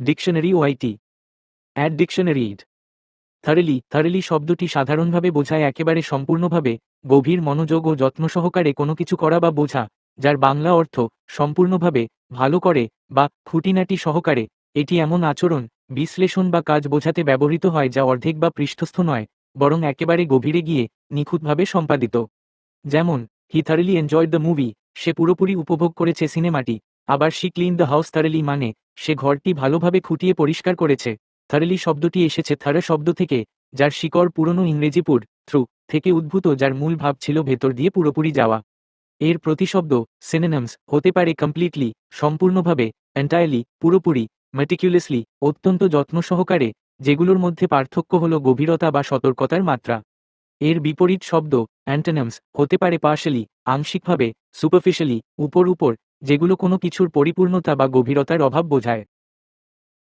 Dictionary ওআইটি অ্যাড dictionary ইড থারেলি থারেলি শব্দটি সাধারণভাবে বোঝায় একেবারে সম্পূর্ণভাবে, গভীর মনোযোগ ও যত্ন সহকারে কোনো কিছু করা বা বোঝা, যার বাংলা অর্থ সম্পূর্ণভাবে, ভালো করে বা খুঁটিনাটি সহকারে। এটি এমন আচরণ, বিশ্লেষণ বা কাজ বোঝাতে ব্যবহৃত হয় যা অর্ধেক বা পৃষ্ঠস্থ নয়, বরং একেবারে গভীরে গিয়ে নিখুঁতভাবে সম্পাদিত। যেমন, he thoroughly enjoyed the movie, সে পুরোপুরি উপভোগ করেছে সিনেমাটি। আবার she clean the house thoroughly মানে সে ঘরটি ভালোভাবে খুঁটিয়ে পরিষ্কার করেছে। থারেলি শব্দটি এসেছে থারা শব্দ থেকে, যার শিকড় পুরনো ইংরেজি পুর থ্রু থেকে উদ্ভূত, যার মূল ভাব ছিল ভেতর দিয়ে পুরোপুরি যাওয়া। এর প্রতিশব্দ সিনেনামস হতে পারে কমপ্লিটলি সম্পূর্ণভাবে এন্টায়ারলি পুরোপুরি মেটিকুলাসলি অত্যন্ত যত্ন সহকারে, যেগুলোর মধ্যে পার্থক্য হল গভীরতা বা সতর্কতার মাত্রা। এর বিপরীত শব্দ অ্যান্টেনামস হতে পারে পার্শালি আংশিকভাবে সুপারফিশালি উপর উপর যেগুলো কোনো কিছুর পরিপূর্ণতা বা গভীরতার অভাব বোঝায়।